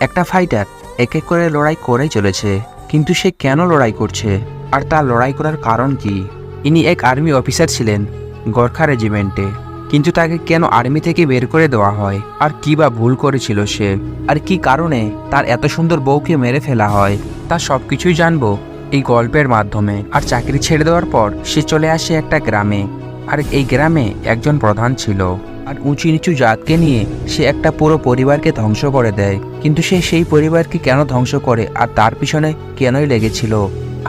একটা ফাইটার এক এক করে লড়াই করেই চলেছে, কিন্তু সে কেন লড়াই করছে? আর তার লড়াই করার কারণ কি? ইনি এক আর্মি অফিসার ছিলেন, গোর্খা রেজিমেন্টে কিন্তু তাকে কেন আর্মি থেকে বের করে দেওয়া হয়? আর কি বা ভুল করেছিল সে? আর কি কারণে তার এত সুন্দর বউকে মেরে ফেলা হয়? তা সব কিছুই জানব এই গল্পের মাধ্যমে। আর চাকরি ছেড়ে দেওয়ার পর সে চলে আসে একটা গ্রামে। আর এই গ্রামে একজন প্রধান ছিল। আর উঁচু নিচু জাতকে নিয়ে সে একটা পুরো পরিবারকে ধ্বংস করে দেয়। কিন্তু সে সেই পরিবারকে কেন ধ্বংস করে আর তার পিছনে কেনই লেগেছিল?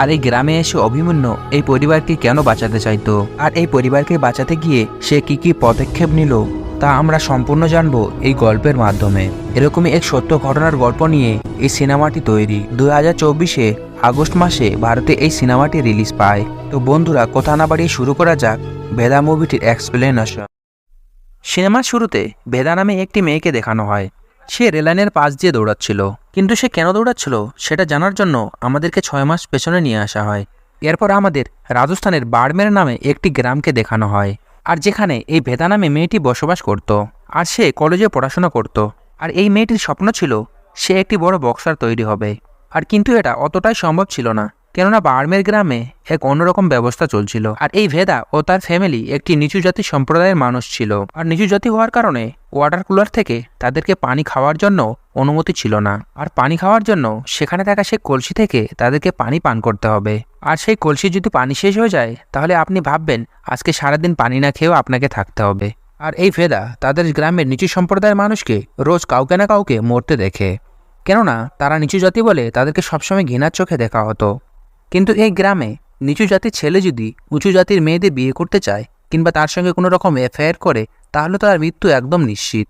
আর এই গ্রামে এসে অভিমন্য এই পরিবারকে কেন বাঁচাতে চাইতো? আর এই পরিবারকে বাঁচাতে গিয়ে সে কি কি পদক্ষেপ নিল, তা আমরা সম্পূর্ণ জানব এই গল্পের মাধ্যমে। এরকমই এক সত্য ঘটনার গল্প নিয়ে এই সিনেমাটি তৈরি। দু হাজার চব্বিশে আগস্ট মাসে ভারতে এই সিনেমাটি রিলিজ পায়। তো বন্ধুরা, কথা না বাড়িয়ে শুরু করা যাক ভেদা মুভিটির এক্সপ্লেনেশন সিনেমার শুরুতে ভেদা নামে একটি মেয়েকে দেখানো হয়। সে রেলাইনের পাশ দিয়ে দৌড়াচ্ছিল। কিন্তু সে কেন দৌড়াচ্ছিল সেটা জানার জন্য আমাদেরকে ছয় মাস পেছনে নিয়ে আসা হয়। এরপর আমাদের রাজস্থানের বাড়মের নামে একটি গ্রামকে দেখানো হয়। আর যেখানে এই ভেদা নামে মেয়েটি বসবাস করত। আর সে কলেজে পড়াশোনা করত। আর এই মেয়েটির স্বপ্ন ছিল, সে একটি বড় বক্সার তৈরি হবে। আর কিন্তু এটা অতটাই সম্ভব ছিল না। কেননা বার্মের গ্রামে এক অন্যরকম ব্যবস্থা চলছিল। আর এই ভেদা ও তার ফ্যামিলি একটি নিচু জাতি সম্প্রদায়ের মানুষ ছিল। আর নিচু জাতি হওয়ার কারণে ওয়াটার কুলার থেকে তাদেরকে পানি খাওয়ার জন্য অনুমতি ছিল না। আর পানি খাওয়ার জন্য সেখানে থাকা সেই কলসি থেকে তাদেরকে পানি পান করতে হবে। আর সেই কলসি যদি পানি শেষ হয়ে যায়, তাহলে আপনি ভাববেন, আজকে সারাদিন পানি না খেয়েও আপনাকে থাকতে হবে। আর এই ভেদা তাদের গ্রামের নিচু সম্প্রদায়ের মানুষকে রোজ কাউকে না কাউকে মরতে দেখে। কেননা তারা নিচু জাতি বলে তাদেরকে সবসময় ঘৃণার চোখে দেখা হতো। কিন্তু এই গ্রামে নিচু জাতির ছেলে যদি উঁচু জাতির মেয়েদের বিয়ে করতে চায় কিংবা তার সঙ্গে কোনো রকম এফআইআর করে, তাহলে তার মৃত্যু একদম নিশ্চিত।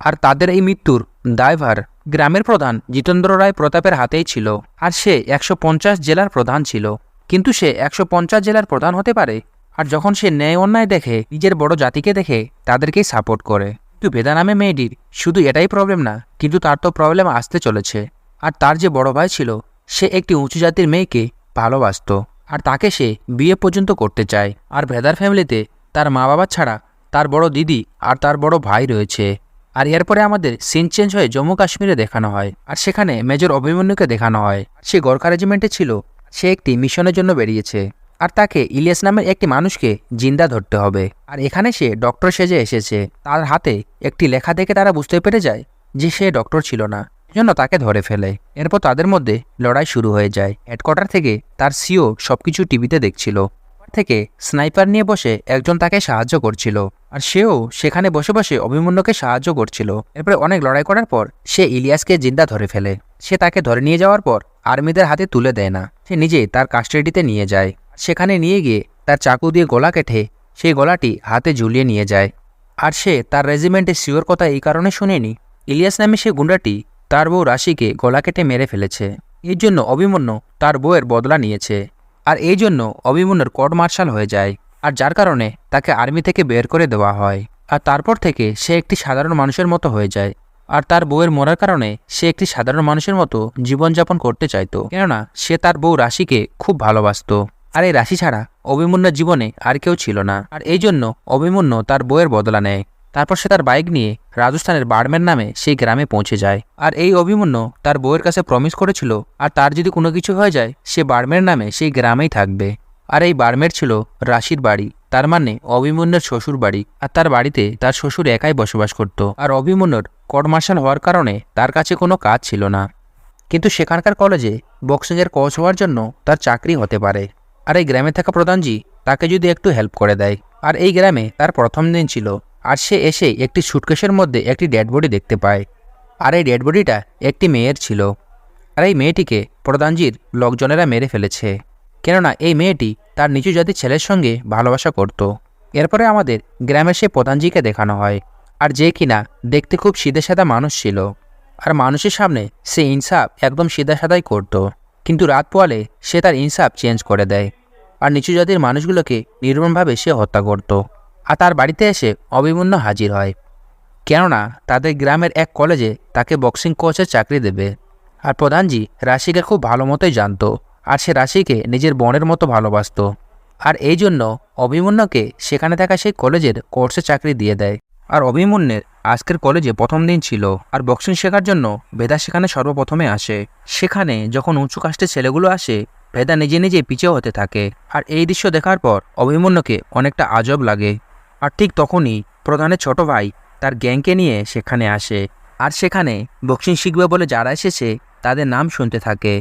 আর তাদের এই মৃত্যুর দায়ভার গ্রামের প্রধান জিতেন্দ্র রায় প্রতাপের হাতেই ছিল। আর সে একশো পঞ্চাশ জেলার প্রধান ছিল। কিন্তু সে একশো পঞ্চাশ জেলার প্রধান হতে পারে। আর যখন সে ন্যায় অন্যায় দেখে, নিজের বড় জাতিকে দেখে, তাদেরকেই সাপোর্ট করে। কিন্তু বেদা নামে মেয়েটির শুধু এটাই প্রবলেম না, কিন্তু তার তো প্রবলেম আসতে চলেছে। আর তার যে বড় ভাই ছিল, সে একটি উঁচু জাতির মেয়েকে ভালোবাসতো। আর তাকে সে বিয়ে পর্যন্ত করতে চায়। আর ভেদার ফ্যামিলিতে তার মা বাবা ছাড়া তার বড় দিদি আর তার বড় ভাই রয়েছে। আর এরপরে আমাদের সিন চেঞ্জ হয়ে জম্মু কাশ্মীরে দেখানো হয়। আর সেখানে মেজর অভিমন্যুকে দেখানো হয়। সে গোর্খা রেজিমেন্টে ছিল। সে একটি মিশনের জন্য বেরিয়েছে। আর তাকে ইলিয়াস নামের একটি মানুষকে জিন্দা ধরতে হবে। আর এখানে সে ডক্টর সেজে এসেছে। তার হাতে একটি লেখা দেখে তারা বুঝতে পেরে যায় যে সে ডক্টর ছিল না। জন্য তাকে ধরে ফেলে। এরপর তাদের মধ্যে লড়াই শুরু হয়ে যায়। হেডকোয়ার্টার থেকে তার সিও সবকিছু টিভিতে দেখছিল। থেকে স্নাইপার নিয়ে বসে একজন তাকে সাহায্য করছিল। আর সেও সেখানে বসে বসে অভিমন্যুকে সাহায্য করছিল। এরপরে অনেক লড়াই করার পর সে ইলিয়াসকে জিন্দা ধরে ফেলে। সে তাকে ধরে নিয়ে যাওয়ার পর আর্মিদের হাতে তুলে দেয় না। সে নিজে তার কাস্টাডিতে নিয়ে যায়। সেখানে নিয়ে গিয়ে তার চাকু দিয়ে গলা কেটে সেই গলাটি হাতে ঝুলিয়ে নিয়ে যায়। আর সে তার রেজিমেন্টের শিওর কথা এই কারণে শুনেনি। ইলিয়াস নামে সে গুন্ডাটি তার বউ রাশিকে গলা কেটে মেরে ফেলেছে। এর জন্য অভিমন্য তার বউয়ের বদলা নিয়েছে। আর এই জন্য অভিমন্যুর কোর্ট মার্শাল হয়ে যায়। আর যার কারণে তাকে আর্মি থেকে বের করে দেওয়া হয়। আর তারপর থেকে সে একটি সাধারণ মানুষের মতো হয়ে যায়। আর তার বউয়ের মরার কারণে সে একটি সাধারণ মানুষের মতো জীবনযাপন করতে চাইতো। কেননা সে তার বউ রাশিকে খুব ভালোবাসতো। আর এই রাশি ছাড়া অভিমন্যুর জীবনে আর কেউ ছিল না। আর এই জন্য অভিমন্যু তার বউয়ের বদলা নেয়। তারপর সে তার বাইক নিয়ে রাজস্থানের বাড়মের নামে সেই গ্রামে পৌঁছে যায়। আর এই অভিমন্যু তার বউয়ের কাছে প্রমিস করেছিল, আর তার যদি কোনো কিছু হয়ে যায়, সে বাড়মের নামে সেই গ্রামেই থাকবে। আর এই বাড়মের ছিল রাশির বাড়ি, তার মানে অভিমন্যুর শ্বশুর বাড়ি, আর তার বাড়িতে তার শ্বশুর একাই বসবাস করত। আর অভিমন্যুর কোর্ট মার্শাল হওয়ার কারণে তার কাছে কোনো কাজ ছিল না। কিন্তু সেখানকার কলেজে বক্সিংয়ের কোচ হওয়ার জন্য তার চাকরি হতে পারে। আর এই গ্রামে থাকা প্রধানজি তাকে যদি একটু হেল্প করে দেয়। আর এই গ্রামে তার প্রথম দিন ছিল। আর সে এসে একটি সুটকেসের মধ্যে একটি ডেড বডি দেখতে পায়। আর এই ডেড বডিটা একটি মেয়ের ছিল। আর এই মেয়েটিকে প্রধানজির লোকজনেরা মেরে ফেলেছে। কেননা এই মেয়েটি তার নিচু জাতির ছেলের সঙ্গে ভালোবাসা করত। এরপরে আমাদের গ্রামে সে প্রধানজিকে দেখানো হয়। আর যে কিনা দেখতে খুব সিধে সাদা মানুষ ছিল। আর মানুষের সামনে সে ইনসাফ একদম সিধা সাদাই করত। কিন্তু রাত পোয়ালে সে তার ইনসাফ চেঞ্জ করে দেয়। আর নিচু জাতির মানুষগুলোকে নির্মমভাবে সে হত্যা করত। আর তার বাড়িতে এসে অভিমন্য হাজির হয়। কেননা তাদের গ্রামের এক কলেজে তাকে বক্সিং কোচের চাকরি দেবে। আর প্রধানজি রাশিকে খুব ভালো মতোই জানত আর সে রাশিকে নিজের বোনের মতো ভালোবাসতো। আর এই জন্য অভিমন্যুকে সেখানে থাকা সেই কলেজের কোর্সে চাকরি দিয়ে দেয়। আর অভিমন্যের আজকের কলেজে প্রথম দিন ছিল আর বক্সিং শেখার জন্য ভেদা সেখানে সর্বপ্রথমে আসে। সেখানে যখন উঁচু কাস্টের ছেলেগুলো আসে, ভেদা নিজে নিজে পিছিয়ে হতে থাকে। আর এই দৃশ্য দেখার পর অভিমন্যুকে অনেকটা আজব লাগে। আর ঠিক তখনই প্রধানের ছোট ভাই তার গ্যাংকে নিয়ে সেখানে আসে। আর সেখানে বক্সিং শিখবে বলে যারা এসেছে তাদের নাম শুনতে থাকে।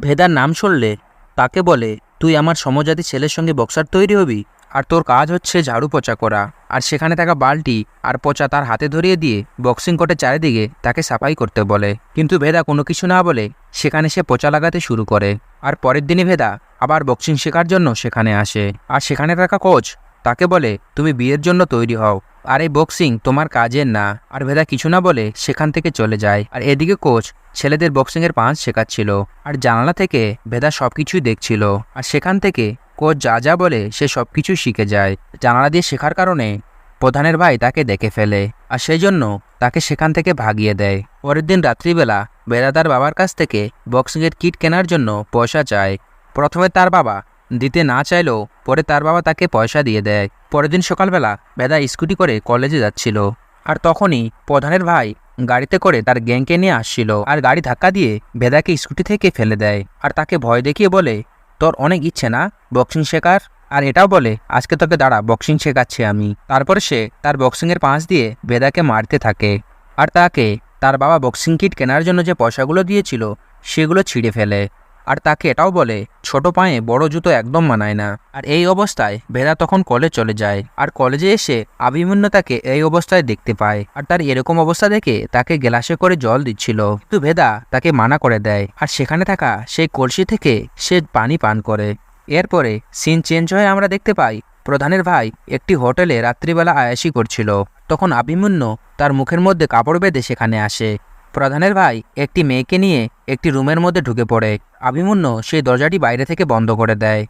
ভেদার নাম শুনলে তাকে বলে, তুই আমার সমজাতি ছেলের সঙ্গে বক্সার তৈরি হবি আর তোর কাজ হচ্ছে ঝাড়ু পচা করা। আর সেখানে থাকা বালটি আর পচা তার হাতে ধরিয়ে দিয়ে বক্সিং কোর্টের চারিদিকে তাকে সাফাই করতে বলে। কিন্তু ভেদা কোনো কিছু না বলে সেখানে সে পচা লাগাতে শুরু করে। আর পরের দিনই ভেদা আবার বক্সিং শেখার জন্য সেখানে আসে। আর সেখানে থাকা কোচ তাকে বলে, তুমি বিয়ের জন্য তৈরি হও। আর এই বক্সিং তোমার কাজের না। আর ভেদা কিছু না বলে সেখান থেকে চলে যায়। আর এদিকে কোচ ছেলেদের বক্সিংয়ের পাঁচ শেখাচ্ছিল। আর জানালা থেকে ভেদা সব কিছুই দেখছিল। আর সেখান থেকে কোচ যা যা বলে সে সব কিছুই শিখে যায়। জানালা দিয়ে শেখার কারণে প্রধানের ভাই তাকে দেখে ফেলে। আর সেই জন্য তাকে সেখান থেকে ভাগিয়ে দেয়। পরের দিন রাত্রিবেলা বেদা তার বাবার কাছ থেকে বক্সিংয়ের কিট কেনার জন্য পয়সা চায়। প্রথমে তার বাবা দিতে না চাইলেও পরে তার বাবা তাকে পয়সা দিয়ে দেয়। পরের দিন সকালবেলা বেদা স্কুটি করে কলেজে যাচ্ছিল। আর তখনই প্রধানের ভাই গাড়িতে করে তার গ্যাংকে নিয়ে আসছিল আর গাড়ি ধাক্কা দিয়ে বেদাকে স্কুটি থেকে ফেলে দেয়। আর তাকে ভয় দেখিয়ে বলে, তোর অনেক ইচ্ছে না বক্সিং শেখার? আর এটাও বলে, আজকে তোকে দাঁড়া, বক্সিং শেখাচ্ছি আমি। তারপরে সে তার বক্সিংয়ের পাঁচ দিয়ে বেদাকে মারতে থাকে। আর তাকে তার বাবা বক্সিং কিট কেনার জন্য যে পয়সাগুলো দিয়েছিল, সেগুলো ছিঁড়ে ফেলে। আর তাকে এটাও বলে, ছোট পায়ে বড় জুতো একদম মানায় না। আর এই অবস্থায় ভেদা তখন কলেজ চলে যায়। আর কলেজে এসে আভিমন্য তাকে এই অবস্থায় দেখতে পায়। আর তার এরকম অবস্থা দেখে তাকে গ্লাসে করে জল দিচ্ছিল। কিন্তু ভেদা তাকে মানা করে দেয়। আর সেখানে থাকা সেই কলসি থেকে সে পানি পান করে। এরপরে সিন চেঞ্জ হয়ে আমরা দেখতে পাই, প্রধানের ভাই একটি হোটেলে রাত্রিবেলা আয়াসি করছিল। তখন আভিমন্য তার মুখের মধ্যে কাপড় বেঁধে সেখানে আসে। প্রধানের ভাই একটি মেয়েকে নিয়ে একটি রুমের মধ্যে ঢুকে পড়ে। আভিমন্য সেই দরজাটি বাইরে থেকে বন্ধ করে দেয়।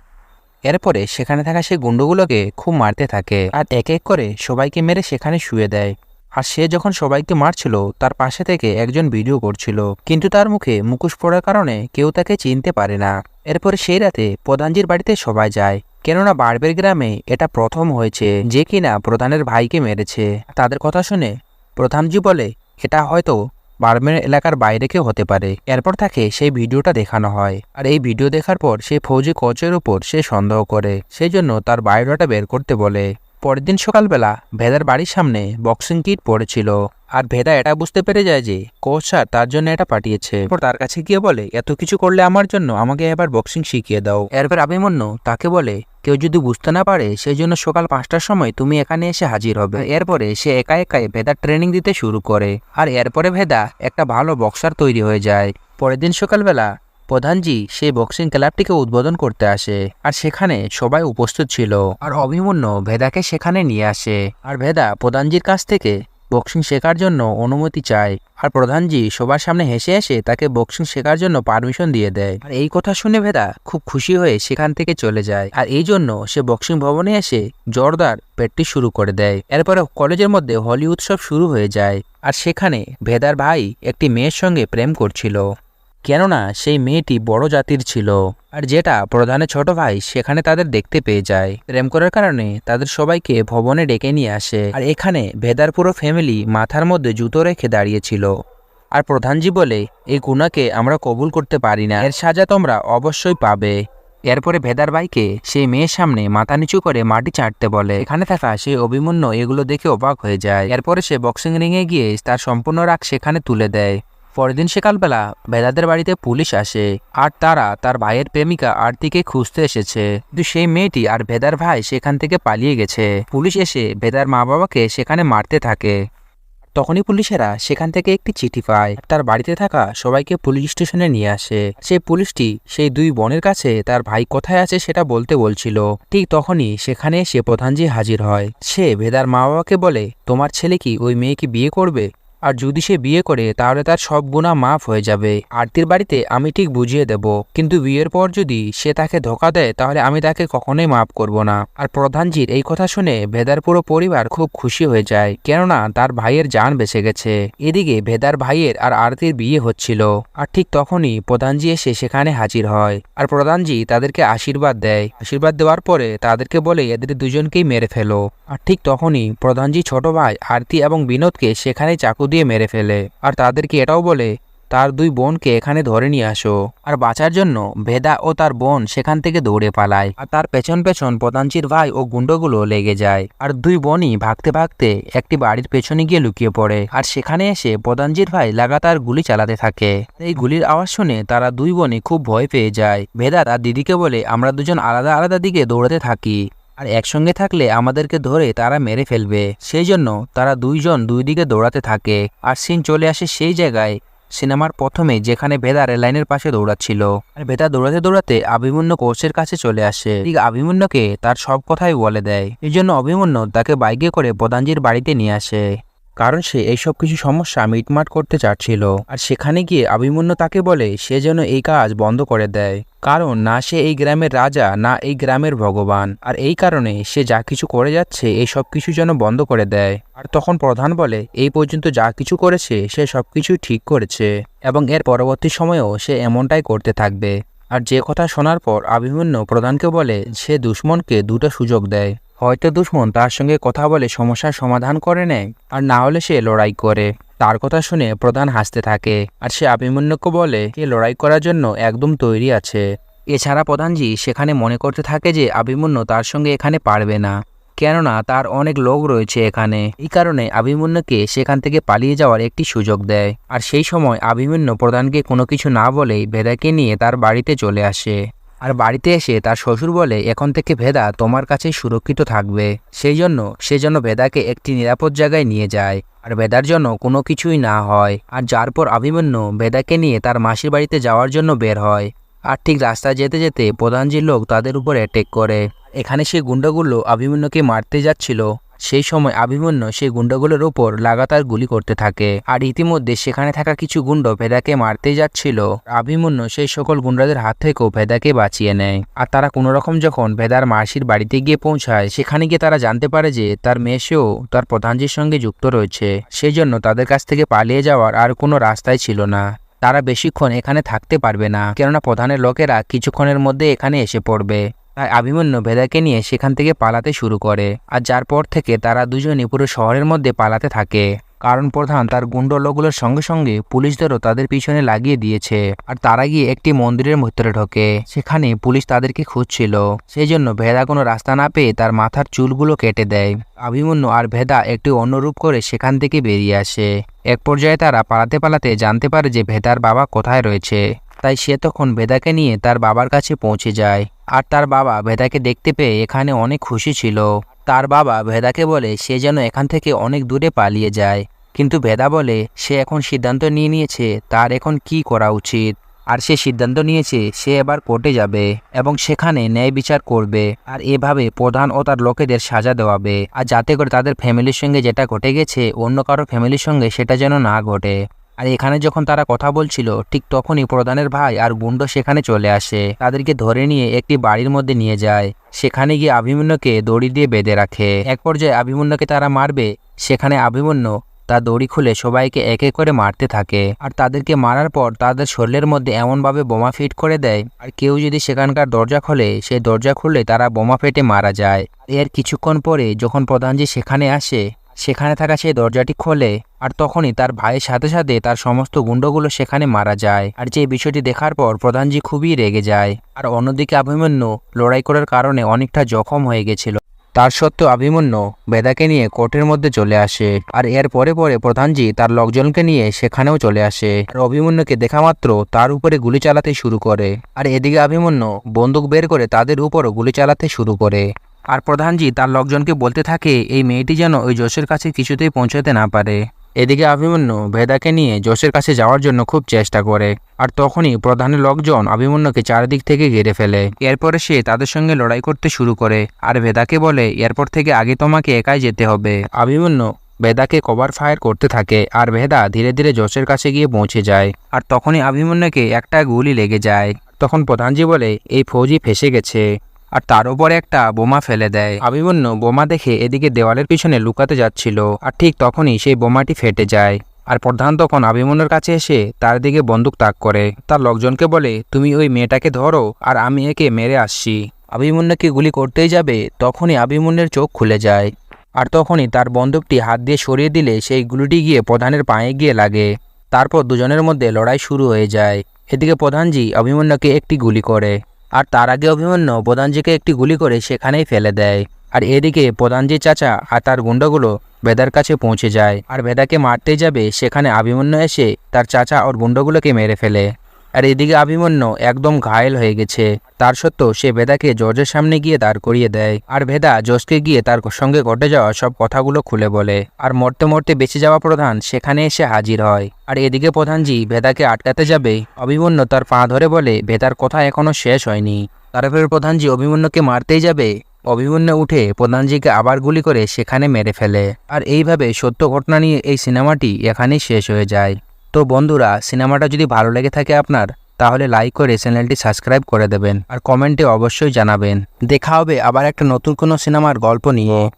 এরপরে সেখানে থাকা সেই গুন্ডগুলোকে খুব মারতে থাকে আর এক এক করে সবাইকে মেরে সেখানে শুয়ে দেয়। আর সে যখন সবাইকে মারছিল, তার পাশে থেকে একজন ভিডিও করছিল। কিন্তু তার মুখে মুখোশ পড়ার কারণে কেউ তাকে চিনতে পারে না। এরপরে সেই রাতে প্রধানজির বাড়িতে সবাই যায়। কেননা বারবের গ্রামে এটা প্রথম হয়েছে যে কিনা প্রধানের ভাইকে মেরেছে। তাদের কথা শুনে প্রধানজি বলে, এটা হয়তো বার্মের এলাকার বাইরে কেউ হতে পারে। এরপর তাকে সেই ভিডিওটা দেখানো হয়। আর এই ভিডিও দেখার পর সে ফৌজি কোচের উপর সে সন্দেহ করে। সেই জন্য তার বায়োডাটা বের করতে বলে। পরের দিন সকালবেলা ভেদার বাড়ির সামনে বক্সিং কিট পড়েছিল। আর ভেদা এটা বুঝতে পেরে যায় যে কোচ স্যার তার জন্য এটা পাঠিয়েছে। তার কাছে গিয়ে বলে, এত কিছু করলে আমার জন্য আমাকে এবার বক্সিং শিখিয়ে দাও। এরপর আভিমন্য তাকে বলে, কেউ যদি বুঝতে না পারে সেই জন্য সকাল পাঁচটার সময় তুমি এখানে এসে হাজির হবে। এরপরে সে একা একাই ভেদার ট্রেনিং দিতে শুরু করে। আর এরপরে ভেদা একটা ভালো বক্সার তৈরি হয়ে যায়। পরের দিন সকালবেলা প্রধানজি সেই বক্সিং ক্লাবটিকে উদ্বোধন করতে আসে আর সেখানে সবাই উপস্থিত ছিল। আর অভিমন্য ভেদাকে সেখানে নিয়ে আসে। আর ভেদা প্রধানজির কাছ থেকে বক্সিং শেখার জন্য অনুমতি চায়। আর প্রধানজি সবার সামনে হেসে এসে তাকে বক্সিং শেখার জন্য পারমিশন দিয়ে দেয়। আর এই কথা শুনে ভেদা খুব খুশি হয়ে সেখান থেকে চলে যায়। আর এই জন্য সে বক্সিং ভবনে এসে জোরদার প্র্যাকটিস শুরু করে দেয়। এরপরে কলেজের মধ্যে হলি উৎসব শুরু হয়ে যায়। আর সেখানে ভেদার ভাই একটি মেয়ের সঙ্গে প্রেম করছিল। কেননা সেই মেয়েটি বড় জাতির ছিল, আর যেটা প্রধানের ছোট ভাই সেখানে তাদের দেখতে পেয়ে যায়। প্রেম করার কারণে তাদের সবাইকে ভবনে ডেকে নিয়ে আসে, আর এখানে ভেদার পুরো ফ্যামিলি মাথার মধ্যে জুতো রেখে দাঁড়িয়েছিল। আর প্রধানজি বলে, এই গুণাকে আমরা কবুল করতে পারি না, এর সাজা তোমরা অবশ্যই পাবে। এরপরে ভেদার ভাইকে সেই মেয়ের সামনে মাথা নিচু করে মাটি চাটতে বলে। এখানে থাকা সেই অভিমন্য এগুলো দেখে অবাক হয়ে যায়। এরপরে সে বক্সিং রিংয়ে গিয়ে তার সম্পূর্ণ রাগ সেখানে তুলে দেয়। পরের দিন সকালবেলা ভেদাদের বাড়িতে পুলিশ আসে আর তারা তার ভাইয়ের প্রেমিকা আরতিকে খুঁজতে এসেছে। কিন্তু সেই মেয়েটি আর ভেদার ভাই সেখান থেকে পালিয়ে গেছে। পুলিশ এসে ভেদার মা বাবাকে সেখানে মারতে থাকে। তখনই পুলিশেরা সেখান থেকে একটি চিঠি পায়। তার বাড়িতে থাকা সবাইকে পুলিশ স্টেশনে নিয়ে আসে। সেই পুলিশটি সেই দুই বোনের কাছে তার ভাই কোথায় আছে সেটা বলতে বলছিল। ঠিক তখনই সেখানে সে প্রধানজি হাজির হয়। সে ভেদার মা বাবাকে বলে, তোমার ছেলে কি ওই মেয়েকে বিয়ে করবে? আর যদি সে বিয়ে করে, তাহলে তার সব গুণা মাফ হয়ে যাবে। আরতির বাড়িতে আমি ঠিক বুঝিয়ে দেব, কিন্তু বিয়ের পর যদি সে তাকে ধোকা দেয়, তাহলে আমি তাকে কখনোই মাফ করব না। আর প্রধানজির এই কথা শুনে ভেদার পুরো পরিবার খুব খুশি হয়ে যায়, কেননা তার ভাইয়ের জান বেঁচে গেছে। এদিকে ভেদার ভাইয়ের আর আরতির বিয়ে হচ্ছিল, আর ঠিক তখনই প্রধানজি এসে সেখানে হাজির হয়। আর প্রধানজি তাদেরকে আশীর্বাদ দেয়। আশীর্বাদ দেওয়ার পরে তাদেরকে বলে, এদের দুজনকেই মেরে ফেলো। আর ঠিক তখনই প্রধানজি ছোট ভাই আরতি এবং বিনোদকে সেখানে চাকু দিয়ে মেরে ফেলে। আর তাদেরকে এটাও বলে, তার দুই বোনকে এখানে ধরে নিয়ে আসো। আর বাঁচার জন্য ভেদা ও তার বোন সেখান থেকে দৌড়ে পালায়। আর তার পেছন পেছন প্রধানচির ভাই ও গুন্ডগুলো লেগে যায়। আর দুই বোনই ভাগতে ভাগতে একটি বাড়ির পেছনে গিয়ে লুকিয়ে পড়ে। আর সেখানে এসে প্রধানজির ভাই লাগাতার গুলি চালাতে থাকে। এই গুলির আওয়াজ শুনে তারা দুই বোনই খুব ভয় পেয়ে যায়। ভেদা তার দিদিকে বলে, আমরা দুজন আলাদা আলাদা দিকে দৌড়াতে থাকি। আর একসঙ্গে থাকলে আমাদেরকে ধরে তারা মেরে ফেলবে। সেই জন্য তারা দুইজন দুই দিকে দৌড়াতে থাকে। আর সিন চলে আসে সেই জায়গায়, সিনেমার প্রথমে, যেখানে ভেদা রেললাইনের পাশে দৌড়াচ্ছিল। আর ভেদা দৌড়াতে দৌড়াতে অভিমন্য কোচের কাছে চলে আসে। ঠিক অভিমন্যকে তার সব কথাই বলে দেয়। এই জন্য অভিমন্য তাকে বাইকে করে প্রধানজির বাড়িতে নিয়ে আসে। কারণ সে এইসব কিছু সমস্যা মিটমাট করতে চাচ্ছিল। আর সেখানে গিয়ে অভিমন্যু তাকে বলে, সে যেন এই কাজ বন্ধ করে দেয়। কারণ না সে এই গ্রামের রাজা, না এই গ্রামের ভগবান। আর এই কারণে সে যা কিছু করে যাচ্ছে, এই সব কিছু যেন বন্ধ করে দেয়। আর তখন প্রধান বলে, এই পর্যন্ত যা কিছু করেছে, সে সবকিছু ঠিক করেছে। এবং এর পরবর্তী সময়েও সে এমনটাই করতে থাকবে। আর যে কথা শোনার পর অভিমন্যু প্রধানকে বলে, সে দুশ্মনকে দুটো সুযোগ দেয়। হয়তো দুশ্মন তার সঙ্গে কথা বলে সমস্যার সমাধান করে নেয়, আর না হলে সে লড়াই করে। তার কথা শুনে প্রধান হাসতে থাকে, আর সে অভিমন্যুকে বলে সে লড়াই করার জন্য একদম তৈরি আছে। এছাড়া প্রধানজি সেখানে মনে করতে থাকে যে অভিমন্যু তার সঙ্গে এখানে পারবে না, কেননা তার অনেক লোক রয়েছে এখানে। এই কারণে অভিমন্যুকে সেখান থেকে পালিয়ে যাওয়ার একটি সুযোগ দেয়, আর সেই সময় অভিমন্যু প্রধানকে কোনো কিছু না বলেই ভেদাকে নিয়ে তার বাড়িতে চলে আসে। আর বাড়িতে এসে তার শ্বশুর বলে, এখন থেকে ভেদা তোমার কাছে সুরক্ষিত থাকবে। সেই জন্য, সে যেন ভেদাকে একটি নিরাপদ জায়গায় নিয়ে যায়। আর ভেদার জন্য কোনো কিছুই না হয়। আর যার পর অভিমন্যু ভেদাকে নিয়ে তার মাসির বাড়িতে যাওয়ার জন্য বের হয়। আর ঠিক রাস্তায় যেতে যেতে প্রধানজির লোক তাদের উপর অ্যাটেক করে। এখানে সেই গুন্ডাগুলো অভিমন্যুকে মারতে যাচ্ছিল। সেই সময় অভিমন্যু সেই গুন্ডাগুলোর ওপর লাগাতার গুলি করতে থাকে। আর ইতিমধ্যে সেখানে থাকা কিছু গুন্ড ভেদাকে মারতে যাচ্ছিল। অভিমন্যু সেই সকল গুন্ডাদের হাত থেকেও ভেদাকে বাঁচিয়ে নেয়। আর তারা কোনো রকম যখন ভেদার মাসির বাড়িতে গিয়ে পৌঁছায়, সেখানে গিয়ে তারা জানতে পারে যে তার মেয়েসেও তার প্রধানজির সঙ্গে যুক্ত রয়েছে। সেই জন্য তাদের কাছ থেকে পালিয়ে যাওয়ার আর কোনো রাস্তাই ছিল না। তারা বেশিক্ষণ এখানে থাকতে পারবে না, কেননা প্রধানের লোকেরা কিছুক্ষণের মধ্যে এখানে এসে পড়বে। তাই অভিমন্যু ভেদাকে নিয়ে সেখান থেকে পালাতে শুরু করে। আর যার পর থেকে তারা দুজনই পুরো শহরের মধ্যে পালাতে থাকে। কারণ প্রধান তার গুন্ড লোকগুলোর সঙ্গে সঙ্গে পুলিশদেরও তাদের পিছনে লাগিয়ে দিয়েছে। আর তারা গিয়ে একটি মন্দিরের ভিতরে ঢোকে। সেখানে পুলিশ তাদেরকে খুঁজছিল। সেই জন্য ভেদা কোনো রাস্তা না পেয়ে তার মাথার চুলগুলো কেটে দেয়। অভিমন্যু আর ভেদা একটি অন্যরূপ করে সেখান থেকে বেরিয়ে আসে। এক পর্যায়ে তারা পালাতে পালাতে জানতে পারে যে ভেদার বাবা কোথায় রয়েছে। তাই সে তখন ভেদাকে নিয়ে তার বাবার কাছে পৌঁছে যায়। আর তার বাবা ভেদাকে দেখতে পেয়ে এখানে অনেক খুশি ছিল। তার বাবা ভেদাকে বলে, সে যেন এখান থেকে অনেক দূরে পালিয়ে যায়। কিন্তু ভেদা বলে, সে এখন সিদ্ধান্ত নিয়ে নিয়েছে, তার এখন কি করা উচিত? আর সে সিদ্ধান্ত নিয়েছে, সে এবার কোর্টে যাবে এবং সেখানে ন্যায় বিচার করবে আর এভাবে প্রধান ও তার লোকেদের সাজা দেওয়াবে। আর যাতে করে তাদের ফ্যামিলির সঙ্গে যেটা ঘটে গেছে, অন্য কারও ফ্যামিলির সঙ্গে সেটা যেন না ঘটে। আর এখানে যখন তারা কথা বলছিল, ঠিক তখনই প্রধানের ভাই আর গুন্ড সেখানে চলে আসে। তাদেরকে ধরে নিয়ে একটি বাড়ির মধ্যে নিয়ে যায়। সেখানে গিয়ে অভিমন্যুকে দড়ি দিয়ে বেঁধে রাখে। এক পর্যায়ে অভিমন্যুকে তারা মারবে। সেখানে অভিমন্যু তার দড়ি খুলে সবাইকে এক এক করে মারতে থাকে। আর তাদেরকে মারার পর তাদের শরীরের মধ্যে এমনভাবে বোমা ফিট করে দেয়, আর কেউ যদি সেখানকার দরজা খোলে, সেই দরজা খুললে তারা বোমা ফেটে মারা যায়। এর কিছুক্ষণ পরে যখন প্রধানজি সেখানে আসে সেখানে থাকা সেই দরজাটি খোলে আর তখনই তার ভাইয়ের সাথে সাথে তার সমস্ত গুন্ডগুলো সেখানে মারা যায়। আর যে বিষয়টি দেখার পর প্রধানজি খুবই রেগে যায়। আর অন্যদিকে অভিমন্যু লড়াই করার কারণে অনেকটা জখম হয়ে গেছিল। তার সত্ত্বেও অভিমন্যু বেদাকে নিয়ে কোর্টের মধ্যে চলে আসে। আর এর পরে পরে প্রধানজি তার লোকজনকে নিয়ে সেখানেও চলে আসে। আর অভিমন্যুকে দেখা মাত্র তার উপরে গুলি চালাতে শুরু করে। আর এদিকে অভিমন্যু বন্দুক বের করে তাদের উপরও গুলি চালাতে শুরু করে। আর প্রধানজি তার লোকজনকে বলতে থাকে, এই মেয়েটি যেন ওই জোশের কাছে কিছুতেই পৌঁছাতে না পারে। এদিকে অভিমন্যু ভেদাকে নিয়ে জোশের কাছে যাওয়ার জন্য খুব চেষ্টা করে, আর তখনই প্রধানের লোকজন অভিমন্যুকে চারিদিক থেকে ঘিরে ফেলে। এরপরে সে তাদের সঙ্গে লড়াই করতে শুরু করে, আর ভেদাকে বলে, এরপর থেকে আগে তোমাকে একাই যেতে হবে। অভিমন্যু ভেদাকে কভার ফায়ার করতে থাকে, আর ভেদা ধীরে ধীরে জোসের কাছে গিয়ে পৌঁছে যায়, আর তখনই অভিমন্যুকে একটা গুলি লেগে যায়। তখন প্রধানজি বলে, এই ফৌজি ফেসে গেছে। আর তার উপরে একটা বোমা ফেলে দেয়। অভিমন্যু বোমা দেখে এদিকে দেওয়ালের পিছনে লুকাতে যাচ্ছিল আর ঠিক তখনই সেই বোমাটি ফেটে যায়। আর প্রধান তখন অভিমন্যুর কাছে এসে তার দিকে বন্দুক তাক করে। তার লোকজনকে বলে, তুমি ওই মেয়েটাকে ধরো আর আমি একে মেরে আসছি। অভিমন্যুকে গুলি করতেই যাবে, তখনই অভিমন্যুর চোখ খুলে যায়। আর তখনই তার বন্দুকটি হাত দিয়ে সরিয়ে দিলে সেই গুলিটি গিয়ে প্রধানের পায়ে গিয়ে লাগে। তারপর দুজনের মধ্যে লড়াই শুরু হয়ে যায়। এদিকে প্রধানজি অভিমন্যুকে একটি গুলি করে। আর তার আগে অভিমন্যু প্রধানজিকে একটি গুলি করে সেখানেই ফেলে দেয়। আর এদিকে প্রধানজির চাচা আর তার গুন্ডগুলো বেদার কাছে পৌঁছে যায়। আর বেদাকে মারতে যাবে সেখানে অভিমন্যু এসে তার চাচা ওর গুন্ডগুলোকে মেরে ফেলে। আর এদিকে অভিমন্যু একদম ঘায়েল হয়ে গেছে। তার সত্ত্বেও সে ভেদাকে জর্জের সামনে গিয়ে দাঁড় করিয়ে দেয়। আর ভেদা জজকে গিয়ে তার সঙ্গে ঘটে যাওয়া সব কথাগুলো খুলে বলে। আর মরতে মরতে বেঁচে যাওয়া প্রধান সেখানে এসে হাজির হয়। আর এদিকে প্রধানজি ভেদাকে আটকাতে যাবে। অভিমন্যু তার পা ধরে বলে, ভেদার কথা এখনও শেষ হয়নি। তারপরে প্রধানজি অভিমন্যুকে মারতেই যাবে। অভিমন্যু উঠে প্রধানজিকে আবার গুলি করে সেখানে মেরে ফেলে। আর এইভাবে সত্য ঘটনা নিয়ে এই সিনেমাটি এখানেই শেষ হয়ে যায়। তো বন্ধুরা, সিনেমাটা যদি ভালো লেগে থাকে আপনার, তাহলে লাইক করে চ্যানেলটি সাবস্ক্রাইব করে দেবেন। আর কমেন্টে অবশ্যই জানাবেন। দেখা হবে আবার একটা নতুন কোনো সিনেমার গল্প নিয়ে।